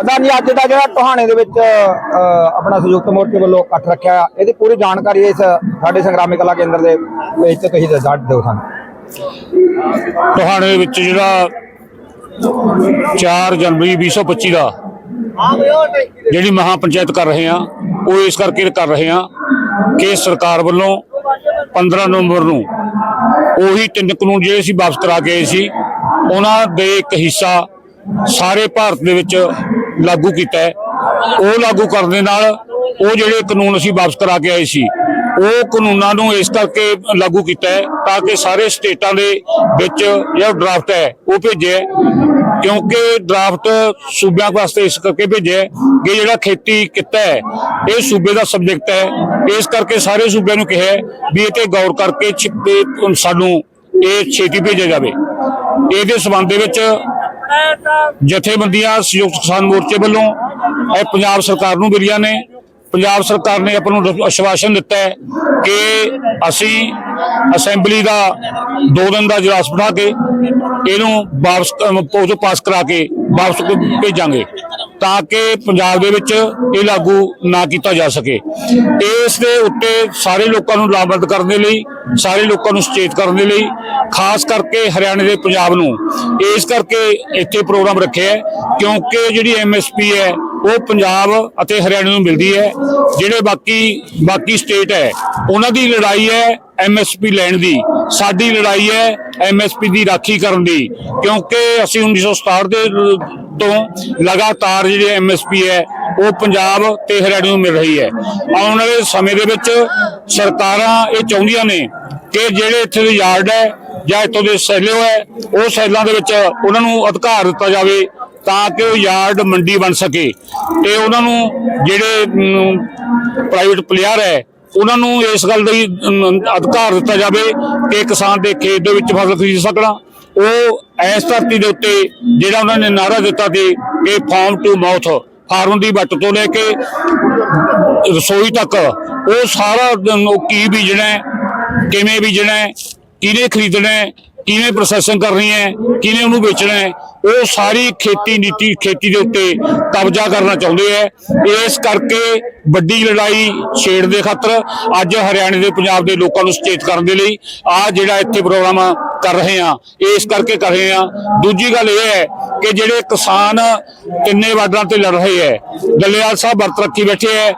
ਅਦਾ ਜੀ ਅੱਜ ਦਾ ਜਿਹੜਾ ਟੋਹਾਣੇ ਦੇ ਵਿੱਚ ਆਪਣਾ ਸੰਯੁਕਤ ਮੋਰਚੇ ਵੱਲੋਂ ਇਕੱਠ ਰੱਖਿਆ ਇਹਦੀ ਪੂਰੀ ਜਾਣਕਾਰੀ ਇਸ ਸਾਡੇ ਸੰਗਰਾਮੀ ਕਲਾ ਕੇਂਦਰ ਦੇ ਵਿੱਚ ਤੇ ਤੁਸੀਂ ਦੱਸ ਦਿਓ ਸਾਨੂੰ। ਟੋਹਾਣੇ ਵਿੱਚ ਜਿਹੜਾ 4 ਜਨਵਰੀ 2025 ਦਾ ਜਿਹੜੀ ਮਹਾ ਪੰਚਾਇਤ ਕਰ ਰਹੇ ਆ ਉਹ ਇਸ ਕਰਕੇ ਕਰ ਰਹੇ ਆ ਕਿ ਸਰਕਾਰ ਵੱਲੋਂ 15 ਨਵੰਬਰ ਨੂੰ ਉਹੀ ਤਿੰਨ ਕਾਨੂੰਨ ਜਿਹੜੇ ਸੀ ਵਾਪਸ ਕਰਾ ਕੇ ਆਏ ਸੀ, ਉਹਨਾਂ ਦੇ ਇੱਕ ਹਿੱਸਾ ਸਾਰੇ ਭਾਰਤ ਦੇ ਵਿੱਚ ਲਾਗੂ ਕੀਤਾ ਹੈ। ਉਹ ਲਾਗੂ ਕਰਨ ਦੇ ਨਾਲ ਉਹ ਜਿਹੜੇ ਕਾਨੂੰਨ ਅਸੀਂ ਵਾਪਸ ਕਰਾ ਕੇ ਆਏ ਸੀ, ਉਹ ਕਾਨੂੰਨਾਂ ਨੂੰ ਇਸ ਕਰਕੇ ਲਾਗੂ ਕੀਤਾ ਹੈ ਤਾਂ ਕਿ ਸਾਰੇ ਸਟੇਟਾਂ ਦੇ ਵਿੱਚ ਜਿਹੜਾ ਡਰਾਫਟ ਹੈ, ਉਹ ਭੇਜਿਆ ਕਿਉਂਕਿ ਡਰਾਫਟ ਸੂਬਿਆਂ ਵਾਸਤੇ ਇਸ ਕਰਕੇ ਭੇਜਿਆ ਕਿ ਜਿਹੜਾ ਖੇਤੀ ਕਿੱਤਾ ਹੈ, ਇਹ ਸੂਬੇ ਦਾ ਸਬਜੈਕਟ ਹੈ। ਇਸ ਕਰਕੇ ਸਾਰੇ ਸੂਬਿਆਂ ਨੂੰ ਕਿਹਾ ਵੀ ਇਹ ਤੇ ਗੌਰ ਕਰਕੇ ਛ- ਸਾਨੂੰ ਇਹ ਛੇਤੀ ਭੇਜਿਆ ਜਾਵੇ। ਇਹਦੇ ਸਬੰਧ ਦੇ ਵਿੱਚ ਜਥੇਬੰਦੀਆਂ, ਸੰਯੁਕਤ ਕਿਸਾਨ ਮੋਰਚੇ ਵੱਲੋਂ ਇਹ ਪੰਜਾਬ ਸਰਕਾਰ ਨੂੰ ਮਿਲੀਆਂ ਨੇ। ਪੰਜਾਬ ਸਰਕਾਰ ਨੇ ਆਪਾਂ ਨੂੰ ਅਸ਼ਵਾਸਨ ਦਿੱਤਾ ਹੈ ਕਿ ਅਸੀਂ ਅਸੈਂਬਲੀ ਦਾ ਦੋ ਦਿਨ ਦਾ ਇਜਲਾਸ ਬਿਠਾ ਕੇ ਇਹਨੂੰ ਵਾਪਸ ਪੋਸਟ ਪਾਸ ਕਰਾ ਕੇ ਵਾਪਸ ਭੇਜਾਂਗੇ ਤਾਂ ਕਿ ਪੰਜਾਬ ਦੇ ਵਿੱਚ ਇਹ ਲਾਗੂ ਨਾ ਕੀਤਾ ਜਾ ਸਕੇ। ਇਸ ਦੇ ਉੱਤੇ ਸਾਰੇ ਲੋਕਾਂ ਨੂੰ ਲਾਭਬੰਦ ਕਰਨ ਦੇ ਲਈ, ਸਾਰੇ ਲੋਕਾਂ ਨੂੰ ਸੁਚੇਤ ਕਰਨ ਦੇ ਲਈ, ਖਾਸ ਕਰਕੇ ਹਰਿਆਣੇ ਦੇ ਪੰਜਾਬ ਨੂੰ ਇਸ ਕਰਕੇ ਇੱਥੇ ਪ੍ਰੋਗਰਾਮ ਰੱਖਿਆ ਕਿਉਂਕਿ ਜਿਹੜੀ ਐਮਐਸਪੀ ਹੈ, ਉਹ ਪੰਜਾਬ ਅਤੇ ਹਰਿਆਣੇ ਨੂੰ ਮਿਲਦੀ ਹੈ। ਜਿਹੜੇ ਬਾਕੀ ਬਾਕੀ ਸਟੇਟ ਹੈ, ਉਹਨਾਂ ਦੀ ਲੜਾਈ ਹੈ ਐਮਐਸਪੀ ਲੈਣ ਦੀ। ਸਾਡੀ ਲੜਾਈ ਹੈ ਐਮਐਸਪੀ ਦੀ ਰਾਖੀ ਕਰਨ ਦੀ। ਕਿਉਂਕਿ ਅਸੀਂ 1967 ਦੇ ਤੋਂ ਲਗਾਤਾਰ ਜਿਹੜੀ ਐਮਐਸਪੀ ਹੈ, ਉਹ ਪੰਜਾਬ ਤੇ ਹਰਿਆਣੇ ਨੂੰ ਮਿਲ ਰਹੀ ਹੈ। ਆਉਣ ਵਾਲੇ ਸਮੇਂ ਦੇ ਵਿੱਚ ਸਰਕਾਰਾਂ ਇਹ ਚਾਹੁੰਦੀਆਂ ਨੇ ਕਿ ਜਿਹੜੇ ਇੱਥੇ ਦੇ ਯਾਰਡ ਹੈ ਜਾਂ ਇੱਥੋਂ ਦੇ ਸੈਲੋ ਹੈ, ਉਹ ਸੈਲਾਂ ਦੇ ਵਿੱਚ ਉਹਨਾਂ ਨੂੰ ਅਧਿਕਾਰ ਦਿੱਤਾ ਜਾਵੇ ਤਾਂ ਕਿ ਉਹ ਯਾਰਡ ਮੰਡੀ ਬਣ ਸਕੇ। ਤੇ ਉਹਨਾਂ ਨੂੰ ਜਿਹੜੇ ਪ੍ਰਾਈਵੇਟ ਪਲੇਅਰ ਹੈ, ਉਹਨਾਂ ਨੂੰ ਇਸ ਗੱਲ ਦਾ ਹੀ ਅਧਿਕਾਰ ਦਿੱਤਾ ਜਾਵੇ ਕਿ ਕਿਸਾਨ ਦੇ ਖੇਤ ਦੇ ਵਿੱਚ ਫਸਲ ਖਰੀਦ ਸਕਣਾ। ਉਹ ਇਸ ਧਰਤੀ ਦੇ ਉੱਤੇ ਜਿਹੜਾ ਉਹਨਾਂ ਨੇ ਨਾਰਾ ਦਿੱਤਾ ਸੀ ਕਿ ਫਾਰਮ ਟੂ ਮਾਊਥ ਫਾਰਮ ਦੀ ਵੱਟ ਤੋਂ ਲੈ ਕੇ ਰਸੋਈ ਤੱਕ, ਉਹ ਸਾਰਾ ਕੀ ਬੀਜਣਾ ਕਿਵੇਂ ਬੀਜਣਾ ਕਿਹਨੇ ਖਰੀਦਣਾ ਹੈ ਕਿਵੇਂ ਪ੍ਰੋਸੈਸਿੰਗ ਕਰਨੀ ਹੈ ਕਿਵੇਂ ਉਹਨੂੰ ਵੇਚਣਾ ਹੈ, ਉਹ ਸਾਰੀ ਖੇਤੀ ਨੀਤੀ, ਖੇਤੀ ਦੇ ਉੱਤੇ ਕਬਜ਼ਾ ਕਰਨਾ ਚਾਹੁੰਦੇ ਹੈ। ਇਸ ਕਰਕੇ ਵੱਡੀ ਲੜਾਈ ਛੇੜ ਦੇ ਖਾਤਰ ਅੱਜ ਹਰਿਆਣੇ ਦੇ ਪੰਜਾਬ ਦੇ ਲੋਕਾਂ ਨੂੰ ਸੁਚੇਤ ਕਰਨ ਦੇ ਲਈ ਆ ਜਿਹੜਾ ਇੱਥੇ ਪ੍ਰੋਗਰਾਮ ਕਰ ਰਹੇ ਆ ਇਸ ਕਰਕੇ ਕਰ ਰਹੇ ਆ ਦੂਜੀ ਗੱਲ ਇਹ ਹੈ ਕਿ ਜਿਹੜੇ ਕਿਸਾਨ ਕਿੰਨੇ ਵਾਰਡਾਂ ਤੇ ਲੜ ਰਹੇ ਹੈ, ਦਲਿਆਲ ਸਾਹਿਬ ਵਰਤ ਰੱਖੀ ਬੈਠੇ ਹੈ,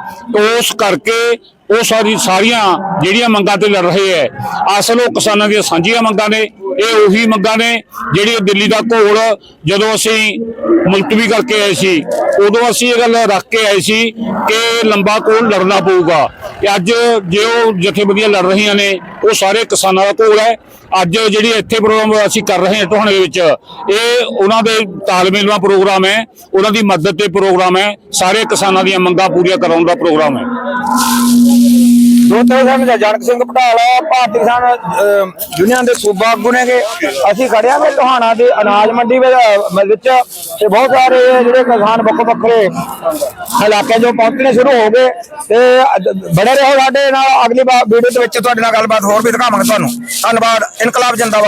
ਉਸ ਕਰਕੇ ਉਹ ਸਾਰੀ ਸਾਰੀਆਂ ਜਿਹੜੀਆਂ ਮੰਗਾਂ ਤੇ ਲੜ ਰਹੇ ਹੈ ਅਸਲ ਉਹ ਕਿਸਾਨਾਂ ਦੀਆਂ ਸਾਂਝੀਆਂ ਮੰਗਾਂ ਨੇ, ਇਹ ਉਹੀ ਮੰਗਾਂ ਨੇ ਜਿਹੜੀ ਦਿੱਲੀ ਦਾ ਘੋਲ ਜਦੋਂ ਅਸੀਂ ਮੁਲਤਵੀ ਕਰਕੇ ਆਏ ਸੀ, ਉਦੋਂ ਅਸੀਂ ਇਹ ਗੱਲ ਰੱਖ ਕੇ ਆਏ ਸੀ ਕਿ ਲੰਬਾ ਘੋਲ ਲੜਨਾ ਪਊਗਾ। ਅੱਜ ਜੇ ਉਹ ਜਥੇਬੰਦੀਆਂ ਲੜ ਰਹੀਆਂ ਨੇ, ਉਹ ਸਾਰੇ ਕਿਸਾਨਾਂ ਦਾ ਘੋਲ ਹੈ ਅੱਜ ਜਿਹੜੀ ਇੱਥੇ ਪ੍ਰੋਗਰਾਮ ਅਸੀਂ ਕਰ ਰਹੇ ਹਾਂ ਟੋਹਣੇ ਦੇ ਵਿੱਚ, ਇਹ ਉਹਨਾਂ ਦੇ ਤਾਲਮੇਲ ਦਾ ਪ੍ਰੋਗਰਾਮ ਹੈ ਉਹਨਾਂ ਦੀ ਮਦਦ ਤੇ ਪ੍ਰੋਗਰਾਮ ਹੈ ਸਾਰੇ ਕਿਸਾਨਾਂ ਦੀਆਂ ਮੰਗਾਂ ਪੂਰੀਆਂ ਕਰਾਉਣ ਦਾ ਪ੍ਰੋਗਰਾਮ ਹੈ ਦੋਸਤੋ ਸਿੰਘ ਜਨਕ ਸਿੰਘ ਪਟਾਲਾ ਭਾਰਤੀ ਕਿਸਾਨ ਯੂਨੀਅਨ ਦੇ ਸੂਬਾ ਆਗੂ ਨੇਗੇ। ਅਸੀਂ ਖੜਿਆ ਨੇ ਟੋਹਾਣਾ ਦੇ ਅਨਾਜ ਮੰਡੀ ਵਿੱਚ ਤੇ ਬਹੁਤ ਸਾਰੇ ਜਿਹੜੇ ਕਿਸਾਨ ਵੱਖੋ ਵੱਖਰੇ ਇਲਾਕੇ ਜੋ ਪਹੁੰਚਣੇ ਸ਼ੁਰੂ ਹੋ ਗਏ ਤੇ ਬੜੇ ਰਹੋ ਸਾਡੇ ਨਾਲ। ਅਗਲੀ ਵਾਰ ਵੀਡੀਓ ਦੇ ਵਿੱਚ ਤੁਹਾਡੇ ਨਾਲ ਗੱਲਬਾਤ ਹੋਰ ਵੀ ਦਿਖਾਵਾਂਗੇ ਤੁਹਾਨੂੰ। ਧੰਨਵਾਦ, ਇਨਕਲਾਬ ਜਿੰਦਾਬਾਦ।